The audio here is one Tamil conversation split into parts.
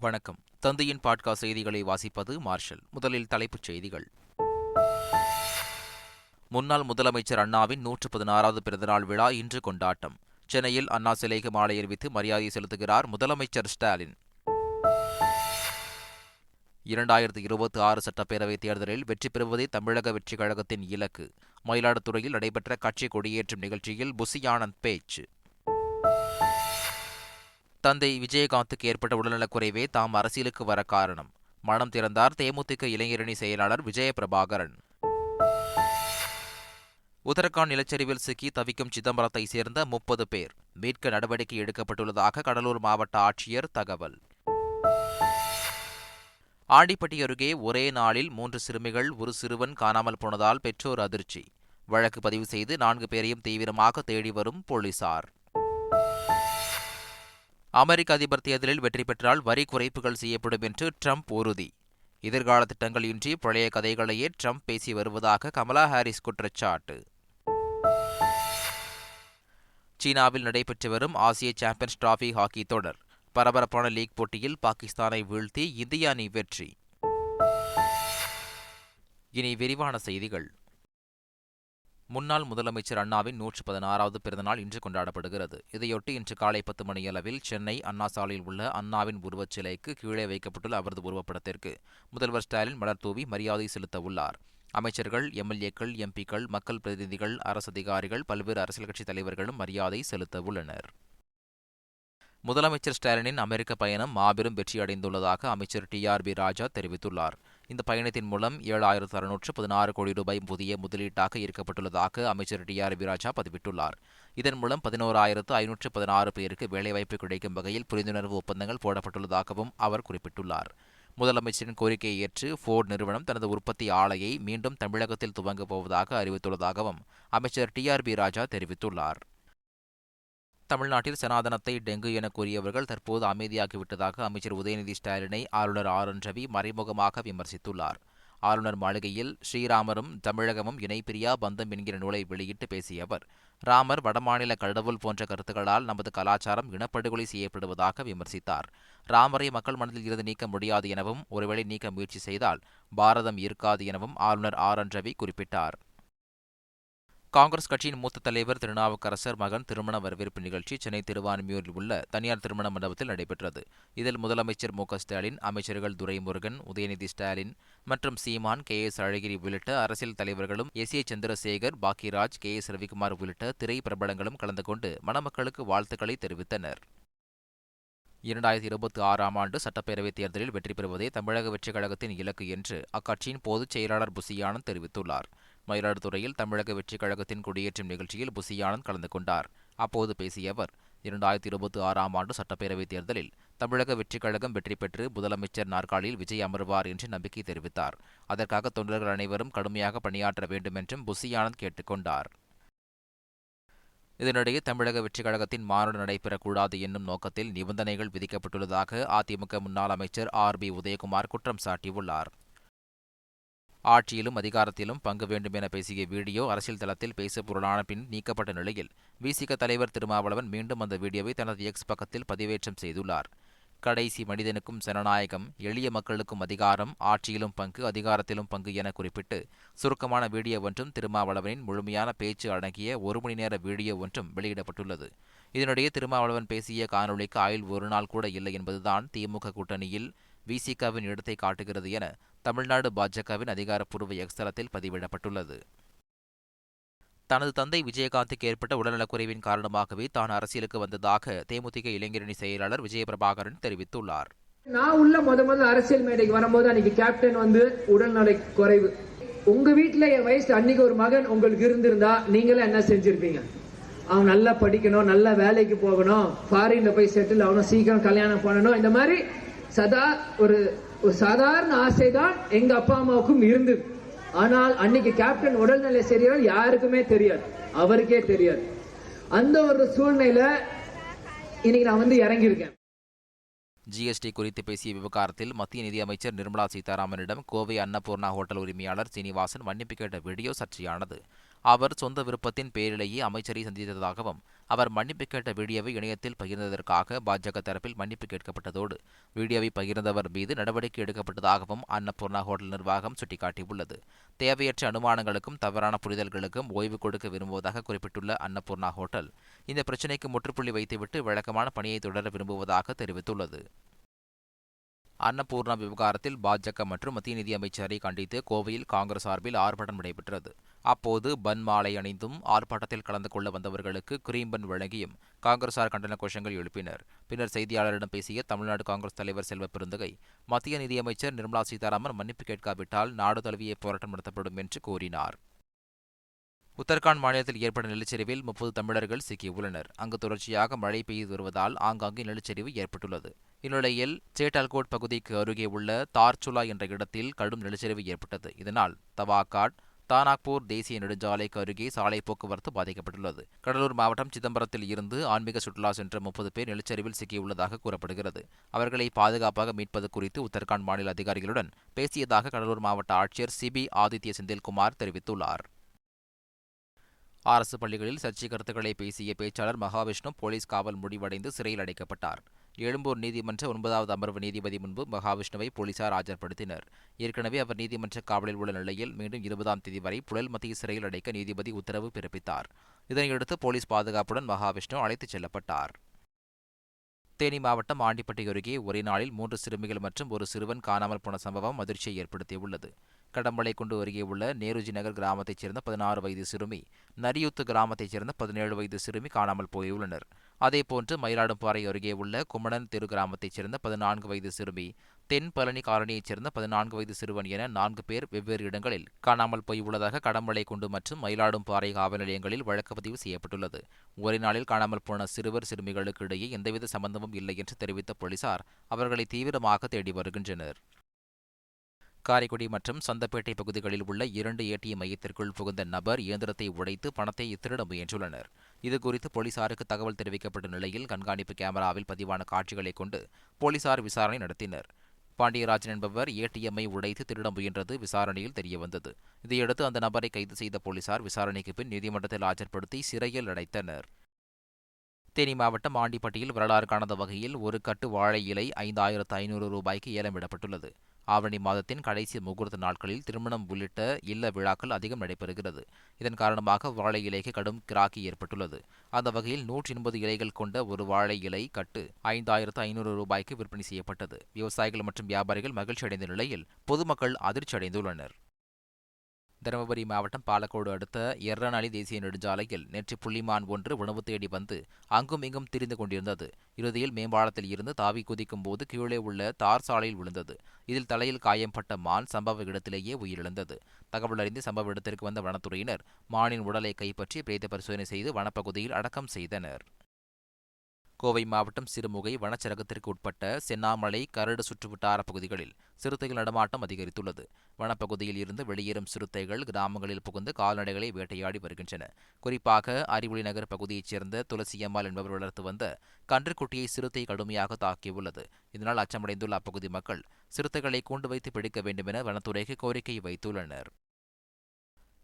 வணக்கம். தந்தையின் பாட்காஸ்ட் செய்திகளை வாசிப்பது மார்ஷல். முதலில் தலைப்புச் செய்திகள். முன்னாள் முதலமைச்சர் அண்ணாவின் நூற்று பதினாறாவது பிறந்தநாள் விழா இன்று கொண்டாட்டம். சென்னையில் அண்ணா சிலைக்கு மாலை அணிவித்து மரியாதை செலுத்துகிறார் முதலமைச்சர் ஸ்டாலின். இரண்டாயிரத்தி இருபத்தி ஆறு சட்டப்பேரவைத் தேர்தலில் வெற்றி பெறுவதே தமிழக வெற்றிக் கழகத்தின் இலக்கு. மயிலாடுதுறையில் நடைபெற்ற கட்சி கொடியேற்றும் நிகழ்ச்சியில் புசி ஆனந்த் பேச்சு. தந்தை விஜயகாந்துக்கு ஏற்பட்ட உடல்நலக்குறைவே தாம் அரசியலுக்கு வர காரணம். மனம் திறந்தார் தேமுதிக இளைஞரணி செயலாளர் விஜயபிரபாகரன். உத்தரகாண்ட் நிலச்சரிவில் சிக்கி தவிக்கும் சிதம்பரத்தை சேர்ந்த முப்பது பேர். மீட்க நடவடிக்கை எடுக்கப்பட்டுள்ளதாக கடலூர் மாவட்ட ஆட்சியர் தகவல். ஆண்டிப்பட்டி அருகே ஒரே நாளில் மூன்று சிறுமிகள் ஒரு சிறுவன் காணாமல் போனதால் பெற்றோர் அதிர்ச்சி. வழக்கு பதிவு செய்து நான்கு பேரையும் தீவிரமாக தேடி வரும் போலீசார். அமெரிக்க அதிபர் தேர்தலில் வெற்றி பெற்றால் வரி குறைப்புகள் செய்யப்படும் என்று ட்ரம்ப் உறுதி. எதிர்கால திட்டங்கள் இன்றி பழைய கதைகளையே ட்ரம்ப் பேசி வருவதாக கமலா ஹாரிஸ் குற்றச்சாட்டு. சீனாவில் நடைபெற்று வரும் ஆசிய சாம்பியன்ஸ் டிராபி ஹாக்கி தொடர். பரபரப்பான லீக் போட்டியில் பாகிஸ்தானை வீழ்த்தி இந்திய அணி வெற்றி. இனி விரிவான செய்திகள். முன்னாள் முதலமைச்சர் அண்ணாவின் நூற்று பதினாறாவது பிறந்தநாள் இன்று கொண்டாடப்படுகிறது. இதையொட்டி இன்று காலை பத்து மணியளவில் சென்னை அண்ணா சாலையில் உள்ள அண்ணாவின் உருவச் சிலைக்கு கீழே வைக்கப்பட்டுள்ள அவரது உருவப்படத்திற்கு முதல்வர் ஸ்டாலின் மலர் தூவி மரியாதை செலுத்த உள்ளார். அமைச்சர்கள் எம்எல்ஏக்கள் எம்பிக்கள் மக்கள் பிரதிநிதிகள் அரசு அதிகாரிகள் பல்வேறு அரசியல் கட்சித் தலைவர்களும் மரியாதை செலுத்த உள்ளனர். முதலமைச்சர் ஸ்டாலினின் அமெரிக்க பயணம் மாபெரும் வெற்றியடைந்துள்ளதாக அமைச்சர் டி ஆர் பி ராஜா தெரிவித்துள்ளார். இந்த பயணத்தின் மூலம் ஏழாயிரத்து அறுநூற்று பதினாறு கோடி ரூபாய் புதிய முதலீட்டாக ஈர்க்கப்பட்டுள்ளதாக அமைச்சர் டி ஆர் ராஜா பதிவிட்டுள்ளார். இதன் மூலம் பதினோராயிரத்து ஐநூற்று பதினாறு பேருக்கு வேலைவாய்ப்பு கிடைக்கும் வகையில் புரிந்துணர்வு ஒப்பந்தங்கள் போடப்பட்டுள்ளதாகவும் அவர் குறிப்பிட்டுள்ளார். முதலமைச்சரின் கோரிக்கையை ஏற்று ஃபோர்ட் நிறுவனம் தனது உற்பத்தி ஆலையை மீண்டும் தமிழகத்தில் துவங்கப் போவதாக அறிவித்துள்ளதாகவும் அமைச்சர் டி ஆர் பி ராஜா தெரிவித்துள்ளார். தமிழ்நாட்டில் சனாதனத்தை டெங்கு என கூறியவர்கள் தற்போது அமைதியாகிவிட்டதாக அமைச்சர் உதயநிதி ஸ்டாலினை ஆளுநர் ஆர் என் ரவி மறைமுகமாக விமர்சித்துள்ளார். ஆளுநர் மாளிகையில் ஸ்ரீராமரும் தமிழகமும் இணைப்பிரியா பந்தம் என்கிற நூலை வெளியிட்டு பேசிய அவர் ராமர் வடமாநில கடவுள் போன்ற கருத்துக்களால் நமது கலாச்சாரம் இனப்படுகொலை செய்யப்படுவதாக விமர்சித்தார். ராமரை மக்கள் மனதில் இருந்து நீக்க முடியாது எனவும் ஒருவேளை நீக்க முயற்சி செய்தால் பாரதம் இருக்காது எனவும் ஆளுநர் ஆர் என் ரவி குறிப்பிட்டார். காங்கிரஸ் கட்சியின் மூத்த தலைவர் திருநாவுக்கரசர் மகன் திருமண வரவேற்பு நிகழ்ச்சி சென்னை திருவான்மியூரில் உள்ள தனியார் திருமண மண்டபத்தில் நடைபெற்றது. இதில் முதலமைச்சர் மு ஸ்டாலின் அமைச்சர்கள் துரைமுருகன் உதயநிதி ஸ்டாலின் மற்றும் சீமான் கே எஸ் அழகிரி உள்ளிட்ட அரசியல் தலைவர்களும் S A Chandrasekhar Bhagyaraj K S Ravikumar உள்ளிட்ட திரை பிரபலங்களும் கலந்து கொண்டு மணமக்களுக்கு வாழ்த்துக்களை தெரிவித்தனர். இரண்டாயிரத்தி இருபத்தி ஆறாம் ஆண்டு சட்டப்பேரவைத் தேர்தலில் வெற்றி பெறுவதே தமிழக வெற்றிக் கழகத்தின் இலக்கு என்று அக்கட்சியின் பொதுச் செயலாளர் புசியானந்த் தெரிவித்துள்ளார். மயிலாடுதுறையில் தமிழக வெற்றிக் கழகத்தின் குடியேற்றும் நிகழ்ச்சியில் புசியானந்த் கலந்து கொண்டார். அப்போது பேசிய அவர் இரண்டாயிரத்தி இருபத்தி ஆறாம் ஆண்டு சட்டப்பேரவைத் தேர்தலில் தமிழக வெற்றிக் கழகம் வெற்றி பெற்று முதலமைச்சர் நாற்காலியில் விஜய் அமர்வார் என்று நம்பிக்கை தெரிவித்தார். அதற்காக தொண்டர்கள் அனைவரும் கடுமையாக பணியாற்ற வேண்டும் என்றும் புசியானந்த் கேட்டுக்கொண்டார் இதனிடையே தமிழக வெற்றிக் கழகத்தின் மாநாடு நடைபெறக்கூடாது என்னும் நோக்கத்தில் நிபந்தனைகள் விதிக்கப்பட்டுள்ளதாக அதிமுக முன்னாள் அமைச்சர் ஆர் பி உதயகுமார் குற்றம் சாட்டியுள்ளார். ஆட்சியிலும் அதிகாரத்திலும் பங்கு வேண்டும் என பேசிய வீடியோ அரசியல் தளத்தில் பேச பொருளான பின் நீக்கப்பட்ட நிலையில் விசிக தலைவர் திருமாவளவன் மீண்டும் அந்த வீடியோவை தனது எக்ஸ் பக்கத்தில் பதிவேற்றம் செய்துள்ளார். கடைசி மனிதனுக்கும் ஜனநாயகம் எளிய மக்களுக்கும் அதிகாரம் ஆட்சியிலும் பங்கு அதிகாரத்திலும் பங்கு என குறிப்பிட்டு சுருக்கமான வீடியோ ஒன்றும் திருமாவளவனின் முழுமையான பேச்சு அடங்கிய ஒரு மணி நேர வீடியோ ஒன்றும் வெளியிடப்பட்டுள்ளது. இதனிடையே திருமாவளவன் பேசிய காணொலிக்கு ஆயுள் ஒரு நாள் கூட இல்லை என்பதுதான் திமுக கூட்டணியில் விசிகாவின் இடத்தை காட்டுகிறது என தமிழ்நாடு பாஜகவின் அதிகாரப்பூர்வ எக்ஸ்தலத்தில் பதிவிடப்பட்டுள்ளது. தனது தந்தை விஜயகாந்துக்கு ஏற்பட்ட உடல்நலக்குறைவின் காரணமாகவே தான் அரசியலுக்கு வந்ததாக தேமுதிக இளைஞரணி செயலாளர் விஜயபிரபாகரன் தெரிவித்துள்ளார். நான் உள்ள முத முதல் அரசியல் மேடைக்கு வரும்போது அன்னைக்கு கேப்டன் வந்து உடல்நலை குறைவு உங்க வீட்டுல என் வயசு அன்னைக்கு ஒரு மகன் உங்களுக்கு இருந்திருந்தா நீங்களும் என்ன செஞ்சிருப்பீங்க? அவன் நல்லா படிக்கணும் நல்லா வேலைக்கு போகணும் ஃபாரின்ல போய் செட்டில் ஆகணும் சீக்கிரம் கல்யாணம் பண்ணணும் இந்த மாதிரி சதா ஒரு ஒரு சாதாரண ஆசை தான் எங்க அப்பா அம்மாவுக்கும் இருந்தது ஆனால் அன்னைக்கு கேப்டன் உடல்நிலை சரியால் யாருக்குமே தெரியாது. அவருக்கே தெரியாது. அந்த ஒரு சூழ்நிலையில இன்னைக்கு நான் வந்து இறங்கியிருக்கேன். ஜிஎஸ்டி குறித்து பேசிய விவகாரத்தில் மத்திய நிதியமைச்சர் நிர்மலா சீதாராமனிடம் கோவை அன்னபூர்ணா ஹோட்டல் உரிமையாளர் சீனிவாசன் மன்னிப்பு கேட்ட வீடியோ சர்ச்சையானது. அவர் சொந்த விருப்பத்தின் பேரிலேயே அமைச்சரை சந்தித்ததாகவும் அவர் மன்னிப்பு கேட்ட வீடியோவை இணையத்தில் பகிர்ந்ததற்காக பாஜக தரப்பில் மன்னிப்பு கேட்கப்பட்டதோடு வீடியோவை பகிர்ந்தவர் மீது நடவடிக்கை எடுக்கப்பட்டதாகவும் அன்னபூர்ணா ஹோட்டல் நிர்வாகம் சுட்டிக்காட்டியுள்ளது. தேவையற்ற அனுமானங்களுக்கும் தவறான புரிதல்களுக்கும் ஓய்வு கொடுக்க விரும்புவதாக குறிப்பிட்டுள்ள அன்னபூர்ணா ஹோட்டல் இந்த பிரச்சினைக்கு முற்றுப்புள்ளி வைத்துவிட்டு வழக்கமான பணியை தொடர விரும்புவதாக தெரிவித்துள்ளது. அன்னபூர்ணா விவகாரத்தில் பாஜக மற்றும் மத்திய நிதியமைச்சரை கண்டித்து கோவையில் காங்கிரஸ் சார்பில் ஆர்ப்பாட்டம் நடைபெற்றது. அப்போது பன் மாலை அணிந்தும் ஆர்ப்பாட்டத்தில் கலந்து கொள்ள வந்தவர்களுக்கு கிரீம்பன் வழங்கியும் காங்கிரசார் கண்டன கோஷங்கள் எழுப்பினர். பின்னர் செய்தியாளரிடம் பேசிய தமிழ்நாடு காங்கிரஸ் தலைவர் செல்வ பெருந்தகை மத்திய நிதியமைச்சர் நிர்மலா சீதாராமன் மன்னிப்பு கேட்காவிட்டால் நாடு தழுவிய போராட்டம் நடத்தப்படும் என்று கூறினார். உத்தரகாண்ட் மாநிலத்தில் ஏற்பட்ட நிலச்சரிவில் முப்பது தமிழர்கள் சிக்கியுள்ளனர் அங்கு தொடர்ச்சியாக மழை பெய்து வருவதால் ஆங்காங்கே நிலச்சரிவு ஏற்பட்டுள்ளது. இந்நிலையில் சேட்டால்கோட் பகுதிக்கு அருகே உள்ள தார்ச்சுலா என்ற இடத்தில் கடும் நிலச்சரிவு ஏற்பட்டது. இதனால் தவாகாட் தானாக்பூர் தேசிய நெடுஞ்சாலைக்கு அருகே சாலை போக்குவரத்து பாதிக்கப்பட்டுள்ளது. கடலூர் மாவட்டம் சிதம்பரத்தில் இருந்து ஆன்மீக சுற்றுலா சென்ற முப்பது பேர் நிலச்சரிவில் சிக்கியுள்ளதாக கூறப்படுகிறது. அவர்களை பாதுகாப்பாக மீட்பது குறித்து உத்தரகாண்ட் மாநில அதிகாரிகளுடன் பேசியதாக கடலூர் மாவட்ட ஆட்சியர் சிபி ஆதித்ய செந்தில்குமார் தெரிவித்துள்ளார். அரசு பள்ளிகளில் சர்ச்சை கருத்துக்களை பேசிய பேச்சாளர் மகாவிஷ்ணு போலீஸ் காவல் முடிவடைந்து சிறையில் அடைக்கப்பட்டார். எழும்பூர் நீதிமன்ற ஒன்பதாவது அமர்வு நீதிபதி முன்பு மகாவிஷ்ணுவை போலீசார் ஆஜர்படுத்தினர். ஏற்கனவே அவர் நீதிமன்ற காவலில் உள்ள நிலையில் மீண்டும் இருபதாம் தேதி வரை புழல் மத்திய சிறையில் அடைக்க நீதிபதி உத்தரவு பிறப்பித்தார். இதனையடுத்து போலீஸ் பாதுகாப்புடன் மகாவிஷ்ணு அழைத்துச் செல்லப்பட்டார். தேனி மாவட்டம் ஆண்டிப்பட்டி அருகே ஒரே நாளில் மூன்று சிறுமிகள் மற்றும் ஒரு சிறுவன் காணாமல் போன சம்பவம் அதிர்ச்சியை ஏற்படுத்தியுள்ளது. கடம்பளை கொண்டு அருகே உள்ள நேருஜி நகர் கிராமத்தைச் சேர்ந்த பதினாறு வயது சிறுமி நரியூத்து கிராமத்தைச் சேர்ந்த பதினேழு வயது சிறுமி காணாமல் போயுள்ளனர். அதேபோன்று மயிலாடும்பாறை அருகே உள்ள குமணன் தெரு கிராமத்தைச் சேர்ந்த பதினான்கு வயது சிறுமி தென் பழனி காலனியைச் சேர்ந்த பதினான்கு வயது சிறுவன் என நான்கு பேர் வெவ்வேறு இடங்களில் காணாமல் போயுள்ளதாக கடம்பளை குண்டு மற்றும் மயிலாடும்பாறை காவல் நிலையங்களில் வழக்கு பதிவு செய்யப்பட்டுள்ளது. ஒரே நாளில் காணாமல் போன சிறுவர் சிறுமிகளுக்கு இடையே எந்தவித சம்பந்தமும் இல்லை என்று தெரிவித்த போலீசார் அவர்களை தீவிரமாக தேடி வருகின்றனர். காரைக்குடி மற்றும் சந்தப்பேட்டை பகுதிகளில் உள்ள இரண்டு ஏடிஎம் மையத்திற்குள் புகுந்த நபர் இயந்திரத்தை உடைத்து பணத்தை திருட முயன்றுள்ளனர். இதுகுறித்து போலீசாருக்கு தகவல் தெரிவிக்கப்பட்ட நிலையில் கண்காணிப்பு கேமராவில் பதிவான காட்சிகளை கொண்டு போலீசார் விசாரணை நடத்தினர். பாண்டியராஜன் என்பவர் ஏடிஎம்மை உடைத்து திருட முயன்றது விசாரணையில் தெரியவந்தது. இதையடுத்து அந்த நபரை கைது செய்த போலீசார் விசாரணைக்கு பின் நீதிமன்றத்தில் ஆஜர்படுத்தி சிறையில் அடைத்தனர். தேனி மாவட்டம் ஆண்டிப்பட்டியில் வரலாறு காணாத வகையில் ஒரு கட்டு வாழை இலை ஐந்தாயிரத்து ஐநூறு ரூபாய்க்கு ஏலமிடப்பட்டுள்ளது. ஆவணி மாதத்தின் கடைசி முகூர்த்த நாட்களில் திருமணம் உள்ளிட்ட இல்ல விழாக்கள் அதிகம் நடைபெறுகிறது. இதன் காரணமாக வாழை இலைக்கு கடும் கிராக்கி ஏற்பட்டுள்ளது. அந்த வகையில் நூற்றி எண்பது இலைகள் கொண்ட ஒரு வாழை இலை கட்டு ஐந்தாயிரத்து ஐநூறு ரூபாய்க்கு விற்பனை செய்யப்பட்டது. விவசாயிகள் மற்றும் வியாபாரிகள் மகிழ்ச்சி அடைந்த நிலையில் பொதுமக்கள் அதிர்ச்சி அடைந்துள்ளனர் தருமபுரி மாவட்டம் பாலக்கோடு அடுத்த எர்ரநாளி தேசிய நெடுஞ்சாலையில் நேற்று புள்ளிமான் ஒன்று உணவு தேடி வந்து அங்கும் இங்கும் திரிந்து கொண்டிருந்தது. இறுதியில் மேம்பாலத்தில் இருந்து தாவி குதிக்கும் போது கீழே உள்ள தார் சாலையில் விழுந்தது. இதில் தலையில் காயம்பட்ட மான் சம்பவ இடத்திலேயே உயிரிழந்தது. தகவல் அறிந்து சம்பவ இடத்திற்கு வந்த வனத்துறையினர் மானின் உடலை கைப்பற்றி பிரேத பரிசோதனை செய்து வனப்பகுதியில் அடக்கம் செய்தனர். கோவை மாவட்டம் சிறுமுகை வனச்சரகத்திற்கு உட்பட்ட சென்னாமலை கரடு சுற்றுவட்டார பகுதிகளில் சிறுத்தைகள் நடமாட்டம் அதிகரித்துள்ளது. வனப்பகுதியில் இருந்து வெளியேறும் சிறுத்தைகள் கிராமங்களில் புகுந்து கால்நடைகளை வேட்டையாடி வருகின்றன. குறிப்பாக அறிவொளி நகர் பகுதியைச் சேர்ந்த துளசியம்மாள் என்பவர் வளர்த்து வந்த கன்றுக்குட்டியை சிறுத்தை கடுமையாக தாக்கியுள்ளது. இதனால் அச்சமடைந்துள்ள அப்பகுதி மக்கள் சிறுத்தைகளை கூண்டு வைத்து பிடிக்க வேண்டுமென வனத்துறைக்கு கோரிக்கை வைத்துள்ளனர்.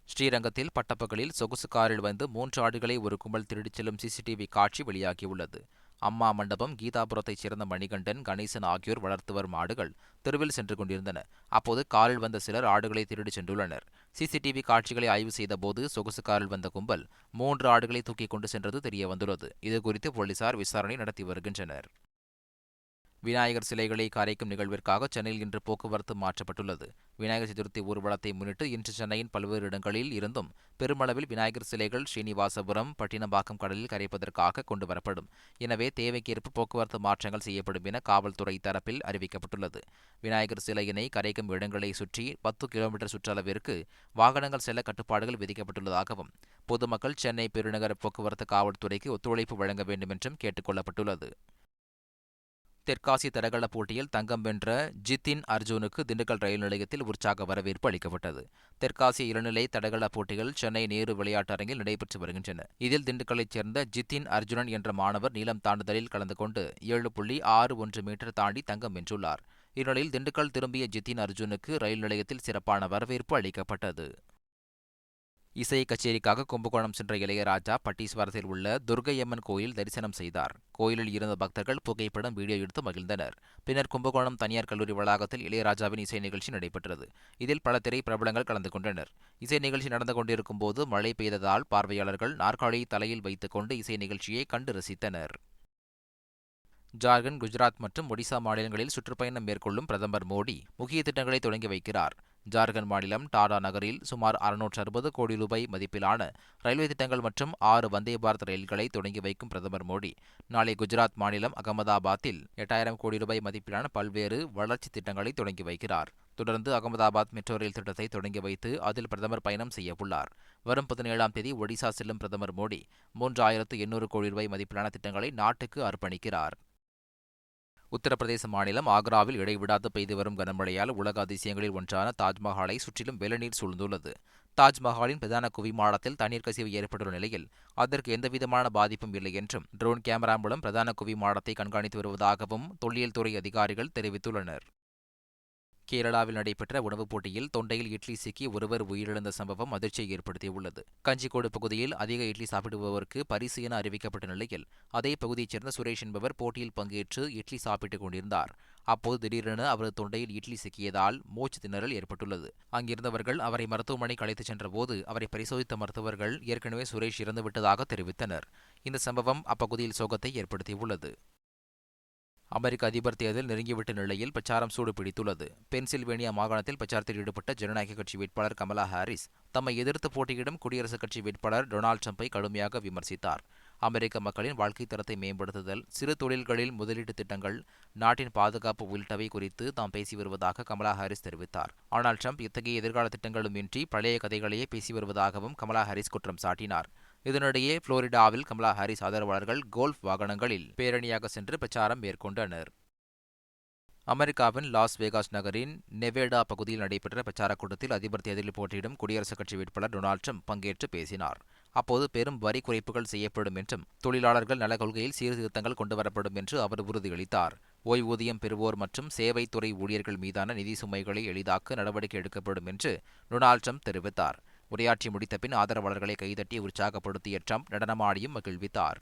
ஸ்ரீரங்கத்தில் பட்டப்பகலில் சொகுசு காரில் வந்து மூன்று ஆடுகளை ஒரு கும்பல் திருடிச் செல்லும் சிசிடிவி காட்சி வெளியாகியுள்ளது. அம்மா மண்டபம் கீதாபுரத்தைச் சேர்ந்த மணிகண்டன் கணேசன் ஆகியோர் வளர்த்து வரும் ஆடுகள் தெருவில் சென்று கொண்டிருந்தன. அப்போது காரில் வந்த சிலர் ஆடுகளை திருடிச் சென்றுள்ளனர். சிசிடிவி காட்சிகளை ஆய்வு செய்தபோது சொகுசு காரில் வந்த கும்பல் மூன்று ஆடுகளை தூக்கிக் கொண்டு சென்றது தெரிய வந்துள்ளது. இதுகுறித்து போலீசார் விசாரணை நடத்தி வருகின்றனர். விநாயகர் சிலைகளை கரைக்கும் நிகழ்விற்காக சென்னையில் இன்று போக்குவரத்து மாற்றப்பட்டுள்ளது. விநாயகர் சதுர்த்தி ஊர்வலத்தை முன்னிட்டு இன்று சென்னையின் பல்வேறு இடங்களில் இருந்தும் பெருமளவில் விநாயகர் சிலைகள் ஸ்ரீனிவாசபுரம் பட்டினம்பாக்கம் கடலில் கரைப்பதற்காக கொண்டு வரப்படும். எனவே தேவைக்கேற்ப போக்குவரத்து மாற்றங்கள் செய்யப்படும் என காவல்துறை தரப்பில் அறிவிக்கப்பட்டுள்ளது. விநாயகர் சிலையினை கரைக்கும் இடங்களை சுற்றி பத்து கிலோமீட்டர் சுற்றளவிற்கு வாகனங்கள் செல்ல கட்டுப்பாடுகள் விதிக்கப்பட்டுள்ளதாகவும் பொதுமக்கள் சென்னை பெருநகர போக்குவரத்து காவல்துறைக்கு ஒத்துழைப்பு வழங்க வேண்டும் என்றும் கேட்டுக் கொள்ளப்பட்டுள்ளது. தெற்காசிய தடகள போட்டியில் தங்கம் வென்ற ஜித்தின் அர்ஜுனுக்கு திண்டுக்கல் ரயில் நிலையத்தில் உற்சாக வரவேற்பு அளிக்கப்பட்டது. தெற்காசிய இளநிலை தடகள போட்டிகள் சென்னை நேரு விளையாட்டு அரங்கில் நடைபெற்று வருகின்றன. இதில் திண்டுக்கல்லைச் சேர்ந்த ஜித்தின் அர்ஜுனன் என்ற மாணவர் நீளம் தாண்டுதலில் கலந்து கொண்டு ஏழு புள்ளி ஆறு ஒன்று மீட்டர் தாண்டி தங்கம் வென்றுள்ளார். இந்நிலையில் திண்டுக்கல் திரும்பிய ஜித்தின் அர்ஜுனுக்கு ரயில் நிலையத்தில் சிறப்பான வரவேற்பு அளிக்கப்பட்டது. இசை கச்சேரிக்காக கும்பகோணம் சென்ற இளையராஜா பட்டீஸ்வரத்தில் உள்ள துர்க்கையம்மன் கோயில் தரிசனம் செய்தார். கோயிலில் இருந்த பக்தர்கள் புகைப்படம் வீடியோ எடுத்து மகிழ்ந்தனர். பின்னர் கும்பகோணம் தனியார் கல்லூரி வளாகத்தில் இளையராஜாவின் இசை நிகழ்ச்சி நடைபெற்றது. இதில் பல திரை பிரபலங்கள் கலந்து கொண்டனர். இசை நிகழ்ச்சி நடந்து கொண்டிருக்கும் போது மழை பெய்ததால் பார்வையாளர்கள் நாற்காலியை தலையில் வைத்துக் கொண்டு இசை நிகழ்ச்சியை கண்டு ரசித்தனர். ஜார்க்கண்ட் குஜராத் மற்றும் ஒடிசா மாநிலங்களில் சுற்றுப்பயணம் மேற்கொள்ளும் பிரதமர் மோடி முக்கிய திட்டங்களை தொடங்கி வைக்கிறார். ஜார்க்கண்ட் மாநிலம் டாடா நகரில் சுமார் அறுநூற்று அறுபது கோடி ரூபாய் மதிப்பிலான ரயில்வே திட்டங்கள் மற்றும் ஆறு வந்தே பாரத் ரயில்களை தொடங்கி வைக்கும் பிரதமர் மோடி. நாளை குஜராத் மாநிலம் அகமதாபாத்தில் எட்டாயிரம் கோடி ரூபாய் மதிப்பிலான பல்வேறு வளர்ச்சி திட்டங்களை தொடங்கி வைக்கிறார். தொடர்ந்து அகமதாபாத் மெட்ரோ ரயில் திட்டத்தை தொடங்கி வைத்து அதில் பிரதமர் பயணம் செய்யவுள்ளார் வரும் பதினேழாம் தேதி ஒடிசா செல்லும் பிரதமர் மோடி மூன்றாயிரத்து எண்ணூறு கோடி ரூபாய் மதிப்பிலான திட்டங்களை நாட்டுக்கு அர்ப்பணிக்கிறார். உத்தரப்பிரதேச மாநிலம் ஆக்ராவில் இடைவிடாது பெய்து வரும் கனமழையால் உலக அதிசயங்களில் ஒன்றான தாஜ்மஹாலை சுற்றிலும் வெள்ளநீர் சூழ்ந்துள்ளது. தாஜ்மஹாலின் பிரதான குவிமாடத்தில் தண்ணீர் கசிவு ஏற்பட்டுள்ள நிலையில் அதற்கு எந்தவிதமான பாதிப்பும் இல்லை என்றும் ட்ரோன் கேமரா மூலம் பிரதான குவிமாடத்தை கண்காணித்து வருவதாகவும் தொல்லியல் துறை அதிகாரிகள் தெரிவித்துள்ளனர். கேரளாவில் நடைபெற்ற உணவுப் போட்டியில் தொண்டையில் இட்லி சிக்கி ஒருவர் உயிரிழந்த சம்பவம் அதிர்ச்சியை ஏற்படுத்தியுள்ளது. கஞ்சிக்கோடு பகுதியில் அதிக இட்லி சாப்பிடுபவருக்கு பரிசு என அறிவிக்கப்பட்ட நிலையில் அதே பகுதியைச் சேர்ந்த சுரேஷ் என்பவர் போட்டியில் பங்கேற்று இட்லி சாப்பிட்டுக் கொண்டிருந்தார். அப்போது திடீரென அவரது தொண்டையில் இட்லி சிக்கியதால் மூச்சு திணறல் ஏற்பட்டுள்ளது. அங்கிருந்தவர்கள் அவரை மருத்துவமனைக்கு அழைத்துச் சென்றபோது அவரை பரிசோதித்த மருத்துவர்கள் ஏற்கனவே சுரேஷ் இறந்துவிட்டதாக தெரிவித்தனர். இந்த சம்பவம் அப்பகுதியில் சோகத்தை ஏற்படுத்தியுள்ளது. அமெரிக்க அதிபர் தேர்தல் நெருங்கிவிட்ட நிலையில் பிரச்சாரம் சூடு பிடித்துள்ளது பென்சில்வேனியா மாகாணத்தில் பிரச்சாரத்தில் ஈடுபட்ட ஜனநாயக கட்சி வேட்பாளர் கமலா ஹாரிஸ் தம்மை எதிர்த்து போட்டியிடும் குடியரசுக் கட்சி வேட்பாளர் டொனால்டு ட்ரம்ப்பை கடுமையாக விமர்சித்தார். அமெரிக்க மக்களின் வாழ்க்கை தரத்தை மேம்படுத்துதல் சிறு தொழில்களில் முதலீட்டு திட்டங்கள் நாட்டின் பாதுகாப்பு உள்ளிட்டவை குறித்து தாம் பேசி வருவதாக கமலா ஹாரிஸ் தெரிவித்தார். ஆனால் ட்ரம்ப் இத்தகைய எதிர்கால திட்டங்களும் இன்றி பழைய கதைகளையே பேசி வருவதாகவும் கமலா ஹாரிஸ் குற்றம் சாட்டினார். இதனிடையே புளோரிடாவில் கமலா ஹாரிஸ் ஆதரவாளர்கள் கோல்ஃப் வாகனங்களில் பேரணியாக சென்று பிரச்சாரம் மேற்கொண்டனர். அமெரிக்காவின் லாஸ் வேகாஸ் நகரின் நெவேடா பகுதியில் நடைபெற்ற பிரச்சாரக் கூட்டத்தில் அதிபர் தேர்தலில் போட்டியிடும் குடியரசுக் கட்சி வேட்பாளர் டொனால்ட் ட்ரம்ப் பங்கேற்று பேசினார். அப்போது பெரும் வரி குறைப்புகள் செய்யப்படும் என்றும் தொழிலாளர்கள் நல கொள்கையில் சீர்திருத்தங்கள் கொண்டுவரப்படும் என்று அவர் உறுதியளித்தார். ஓய்வூதியம் பெறுவோர் மற்றும் சேவைத்துறை ஊழியர்கள் மீதான நிதி சுமைகளை எளிதாக்க நடவடிக்கை எடுக்கப்படும் என்று டொனால்ட் ட்ரம்ப் தெரிவித்தார். உரையாற்றி முடித்த பின் ஆதரவாளர்களை கைதட்டி உற்சாகப்படுத்திய ட்ரம்ப் நடனமாடியும் மகிழ்வித்தார்.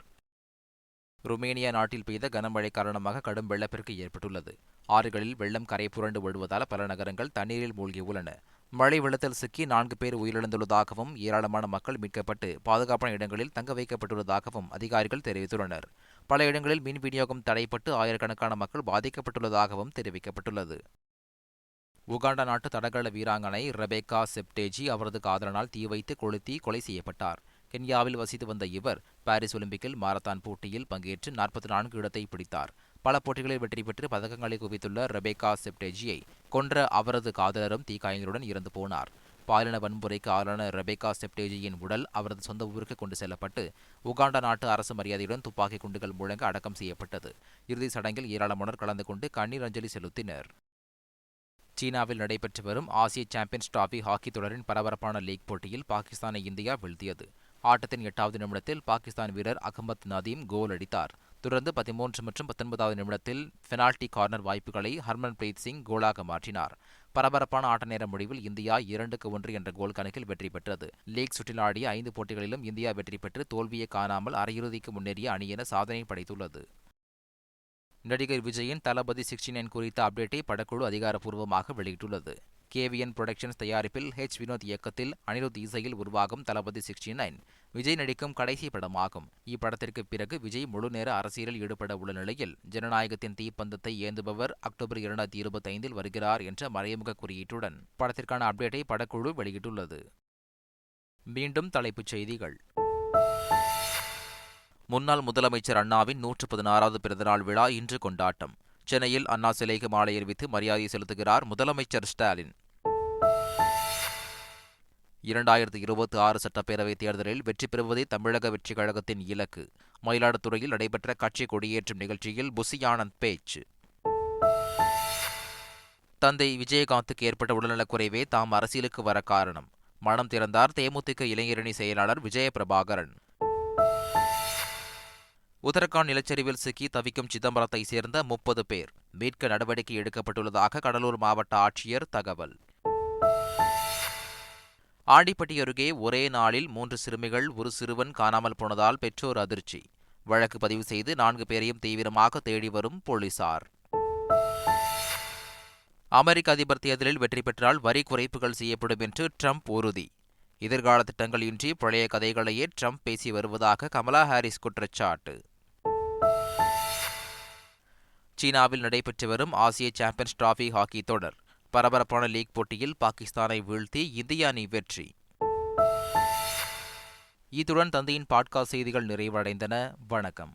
ருமேனியா நாட்டில் பெய்த கனமழை காரணமாக கடும் வெள்ளப்பெருக்கு ஏற்பட்டுள்ளது. ஆறுகளில் வெள்ளம் கரை புரண்டு விழுவதால் பல நகரங்கள் தண்ணீரில் மூழ்கியுள்ளன மழை வெள்ளத்தில் சிக்கி நான்கு பேர் உயிரிழந்துள்ளதாகவும் ஏராளமான மக்கள் மீட்கப்பட்டு பாதுகாப்பான இடங்களில் தங்க வைக்கப்பட்டுள்ளதாகவும் அதிகாரிகள் தெரிவித்துள்ளனர். பல இடங்களில் மின் விநியோகம் தடைப்பட்டு ஆயிரக்கணக்கான மக்கள் பாதிக்கப்பட்டுள்ளதாகவும் தெரிவிக்கப்பட்டுள்ளது. உகாண்டா நாட்டு தடகள வீராங்கனை ரெபேக்கா செப்டேஜி அவரது காதலனால் தீ வைத்து கொளுத்தி கொலை செய்யப்பட்டார். கென்யாவில் வசித்து வந்த இவர் பாரிஸ் ஒலிம்பிக்கில் மாரத்தான் போட்டியில் பங்கேற்று நாற்பத்தி நான்கு இடத்தை பிடித்தார். பல போட்டிகளில் வெற்றி பெற்று பதக்கங்களை குவித்துள்ள ரெபேக்கா செப்டேஜியை கொன்ற அவரது காதலரும் தீக்காயங்களுடன் இறந்து போனார். பாலின வன்முறைக்கு ஆளான ரெபேக்கா செப்டேஜியின் உடல் அவரது சொந்த ஊருக்கு கொண்டு செல்லப்பட்டு உகாண்டா நாட்டு அரசு மரியாதையுடன் துப்பாக்கி குண்டுகள் முழங்க அடக்கம் செய்யப்பட்டது. இறுதி சடங்கில் ஏராளமானோர் கலந்து கொண்டு கண்ணீர் அஞ்சலி செலுத்தினர். சீனாவில் நடைபெற்று வரும் ஆசிய சாம்பியன்ஸ் டிராபி ஹாக்கி தொடரின் பரபரப்பான லீக் போட்டியில் பாகிஸ்தானை இந்தியா வீழ்த்தியது. ஆட்டத்தின் எட்டாவது நிமிடத்தில் பாகிஸ்தான் வீரர் அகமத் நதீம் கோல் அடித்தார். தொடர்ந்து பதிமூன்று மற்றும் பத்தொன்பதாவது நிமிடத்தில் பெனால்டி கார்னர் வாய்ப்புகளை ஹர்மன்பிரீத் சிங் கோலாக மாற்றினார். பரபரப்பான ஆட்ட நேர முடிவில் இந்தியா இரண்டுக்கு ஒன்று என்ற கோல் கணக்கில் வெற்றி பெற்றது. லீக் சுற்றில் ஆடிய ஐந்து போட்டிகளிலும் இந்தியா வெற்றி பெற்று தோல்வியை காணாமல் அரையிறுதிக்கு முன்னேறிய அணி என சாதனை படைத்துள்ளது. நடிகர் விஜயின் தளபதி சிக்ஸ்டி நைன் குறித்த அப்டேட்டை படக்குழு அதிகாரப்பூர்வமாக வெளியிட்டுள்ளது. கேவிஎன் புரொடக்ஷன்ஸ் தயாரிப்பில் ஹெச். வினோத் இயக்கத்தில் அனிருத் இசையில் உருவாகும் தளபதி சிக்ஸ்டி நைன் விஜய் நடிக்கும் கடைசி படமாகும். இப்படத்திற்கு பிறகு விஜய் முழுநேர அரசியலில் ஈடுபட உள்ள நிலையில் ஜனநாயகத்தின் தீப்பந்தத்தை ஏந்துபவர் அக்டோபர் இரண்டாயிரத்தி இருபத்தி ஐந்தில் வருகிறார் என்ற மறைமுக குறியீட்டுடன் படத்திற்கான அப்டேட்டை படக்குழு வெளியிட்டுள்ளது. மீண்டும் தலைப்புச் செய்திகள். முன்னாள் முதலமைச்சர் அண்ணாவின் நூற்று பதினாறாவது பிறந்தநாள் விழா இன்று கொண்டாட்டம். சென்னையில் அண்ணா சிலைக்கு மாலை அறிவித்து மரியாதை செலுத்துகிறார் முதலமைச்சர் ஸ்டாலின். இரண்டாயிரத்தி இருபத்தி ஆறு சட்டப்பேரவைத் தேர்தலில் வெற்றி பெறுவதே தமிழக வெற்றிக் கழகத்தின் இலக்கு. மயிலாடுதுறையில் நடைபெற்ற கட்சி கொடியேற்றும் நிகழ்ச்சியில் புசி ஆனந்த் பேச்சு. தந்தை விஜயகாந்துக்கு ஏற்பட்ட உடல்நலக்குறைவே தாம் அரசியலுக்கு வர காரணம். மனம் திறந்தார் தேமுதிக இளைஞரணி செயலாளர் விஜயபிரபாகரன். உத்தரகாண்ட் நிலச்சரிவில் சிக்கி தவிக்கும் சிதம்பரத்தை சேர்ந்த முப்பது பேர். மீட்க நடவடிக்கை எடுக்கப்பட்டுள்ளதாக கடலூர் மாவட்ட ஆட்சியர் தகவல். ஆண்டிப்பட்டி அருகே ஒரே நாளில் மூன்று சிறுமிகள் ஒரு சிறுவன் காணாமல் போனதால் பெற்றோர் அதிர்ச்சி. வழக்கு பதிவு செய்து நான்கு பேரையும் தீவிரமாக தேடி வரும் போலீசார். அமெரிக்க அதிபர் தேர்தலில் வெற்றி பெற்றால் வரி குறைப்புகள் செய்யப்படும் என்று ட்ரம்ப் உறுதி. எதிர்கால திட்டங்கள் இன்றி பழைய கதைகளையே ட்ரம்ப் பேசி வருவதாக கமலா ஹாரிஸ் குற்றச்சாட்டு. சீனாவில் நடைபெற்று வரும் ஆசிய சாம்பியன்ஸ் டிராபி ஹாக்கி தொடர். பரபரப்பான லீக் போட்டியில் பாகிஸ்தானை வீழ்த்தி இந்திய அணி வெற்றி. இத்துடன் தந்தையின் பாட்காஸ்ட் செய்திகள் நிறைவடைந்தன. வணக்கம்.